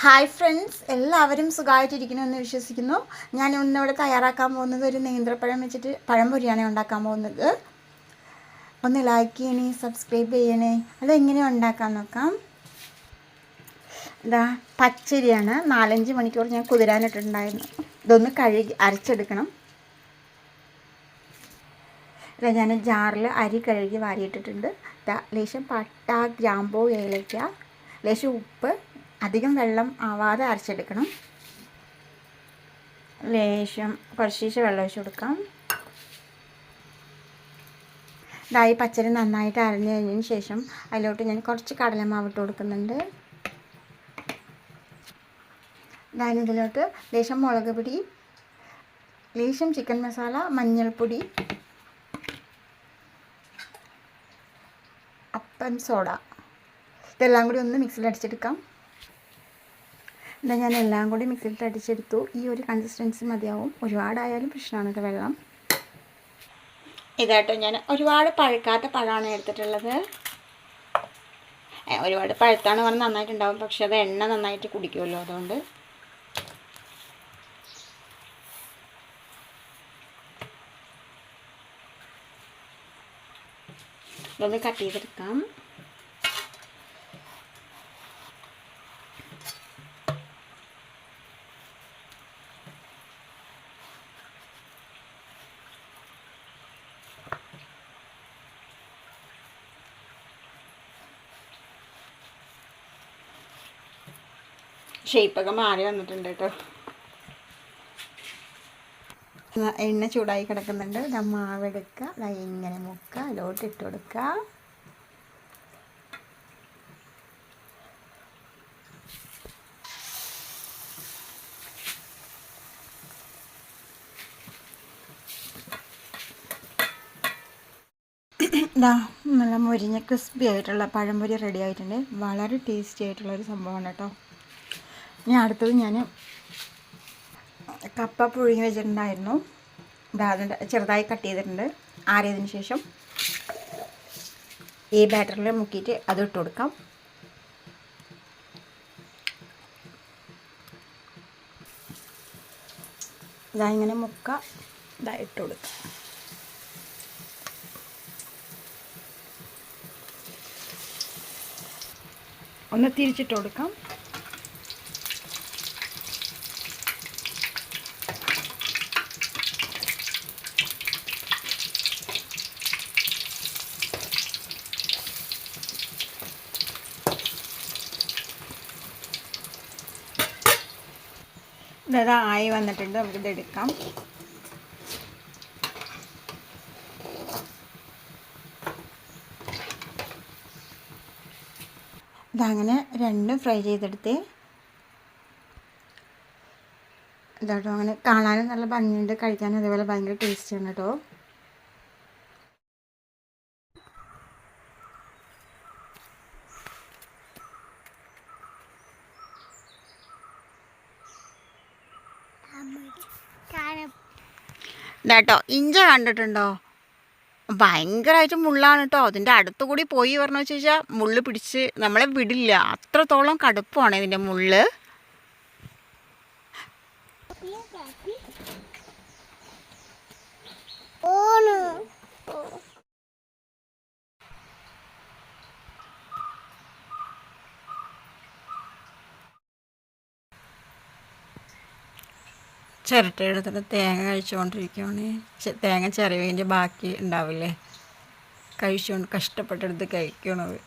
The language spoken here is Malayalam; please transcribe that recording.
ഹായ് ഫ്രണ്ട്സ് എല്ലാവരും സുഖമായിട്ടിരിക്കണമെന്ന് വിശ്വസിക്കുന്നു. ഞാൻ ഇന്നിവിടെ തയ്യാറാക്കാൻ പോകുന്നത് ഒരു നേന്ത്രപ്പഴം വെച്ചിട്ട് പഴം പഴംപൊരിയാണ് ഉണ്ടാക്കാൻ പോകുന്നത്. ഒന്ന് ലൈക്ക് ചെയ്യണേ സബ്സ്ക്രൈബ് ചെയ്യണേ. അതെങ്ങനെ ഉണ്ടാക്കാൻ നോക്കാം. ഇതാ പച്ചരിയാണ്. നാലഞ്ച് മണിക്കൂർ ഞാൻ കുതിരാനിട്ടുണ്ടായിരുന്നു. ഇതൊന്ന് കഴുകി അരച്ചെടുക്കണം. ഇതാ ഞാൻ ജാറിൽ അരി കഴുകി വാരിയിട്ടിട്ടുണ്ട്. ലേശം പട്ട ഗ്രാമ്പൂ ഏലയ്ക്ക ലേശം ഉപ്പ് അധികം വെള്ളം ആവാതെ അരച്ചെടുക്കണം. ലേശം കുറച്ച് വെള്ളം ഒഴിച്ച് കൊടുക്കാം. ഇതായി പച്ചരി നന്നായിട്ട് അരഞ്ഞു കഴിഞ്ഞതിന് ശേഷം അതിലോട്ട് ഞാൻ കുറച്ച് കടലമാവ് ഇട്ട് കൊടുക്കുന്നുണ്ട്. ഞാൻ ഇതിലോട്ട് ലേശം മുളക് പൊടി ലേശം ചിക്കൻ മസാല മഞ്ഞൾപ്പൊടി അപ്പം സോഡ. ഇതെല്ലാം കൂടി ഒന്ന് മിക്സിയിൽ അടിച്ചെടുക്കാം. ഇതാ ഞാൻ എല്ലാം കൂടി മിക്സിയിൽ അടിച്ചെടുത്തു. ഈ ഒരു കൺസിസ്റ്റൻസി മതിയാവും. ഒരുപാടായാലും പ്രശ്നമാണ് ഇത് വെള്ളം. ഇതാട്ടോ ഞാൻ ഒരുപാട് പഴുക്കാത്ത പഴമാണ് എടുത്തിട്ടുള്ളത്. ഒരുപാട് പഴുത്താണ് പറഞ്ഞ് നന്നായിട്ടുണ്ടാവും. പക്ഷെ അത് എണ്ണ നന്നായിട്ട് കുടിക്കുമല്ലോ അതുകൊണ്ട്. ഇതൊന്ന് കട്ട് ചെയ്തെടുക്കാം. ഷേപ്പൊക്കെ മാറി വന്നിട്ടുണ്ട് കേട്ടോ. എണ്ണ ചൂടായി കിടക്കുന്നുണ്ട്. മാവ് എടുക്കുക. ദാ ഇങ്ങനെ മുക്കുക. അതിലോട്ട് ഇട്ട് കൊടുക്കുക. ഇതാ നല്ല മുരിഞ്ഞ ക്രിസ്പി ആയിട്ടുള്ള പഴംപൊരി റെഡി ആയിട്ടുണ്ട്. വളരെ ടേസ്റ്റി ആയിട്ടുള്ള ഒരു സംഭവമാണ് കേട്ടോ. ഇനി അടുത്തത് ഞാൻ കപ്പ പുഴുങ്ങി വെച്ചിട്ടുണ്ടായിരുന്നു. അതിന്റെ ചെറുതായി കട്ട് ചെയ്തിട്ടുണ്ട്. ആറിയതിന് ശേഷം ഈ ബാറ്ററിൽ മുക്കിയിട്ട് അത് ഇട്ട് കൊടുക്കാം. ഇതാ ഇങ്ങനെ മുക്ക ഇതാ ഇട്ട് കൊടുക്കാം. ഒന്ന് തിരിച്ചിട്ട് കൊടുക്കാം. ഇതാ ആയി വന്നിട്ടുണ്ട്. നമുക്കിത് എടുക്കാം. ഇതങ്ങനെ രണ്ടും ഫ്രൈ ചെയ്തെടുത്ത് ഇതാട്ടോ. അങ്ങനെ കാണാനും നല്ല ഭംഗിയുണ്ട് കഴിക്കാനും. അതേപോലെ ഭയങ്കര ടേസ്റ്റിയാണ് കേട്ടോ. ഇതാട്ടോ ഇഞ്ച കണ്ടിട്ടുണ്ടോ? ഭയങ്കരമായിട്ട് മുള്ളാണ് കേട്ടോ അതിന്റെ അടുത്ത് കൂടി പോയി പറഞ്ഞു വെച്ച് കഴിഞ്ഞാൽ മുള്ള് പിടിച്ച് നമ്മളെ വിടില്ല. അത്രത്തോളം കടുപ്പമാണ് ഇതിന്റെ മുള്ള്. ചിരട്ട എടുത്തിട്ട് തേങ്ങ കഴിച്ചുകൊണ്ടിരിക്കുകയാണ് തേങ്ങ ചിരവിന്റെ ബാക്കി ഉണ്ടാവില്ലേ? കഴിച്ചുകൊണ്ട് കഷ്ടപ്പെട്ടെടുത്ത് കഴിക്കണത്.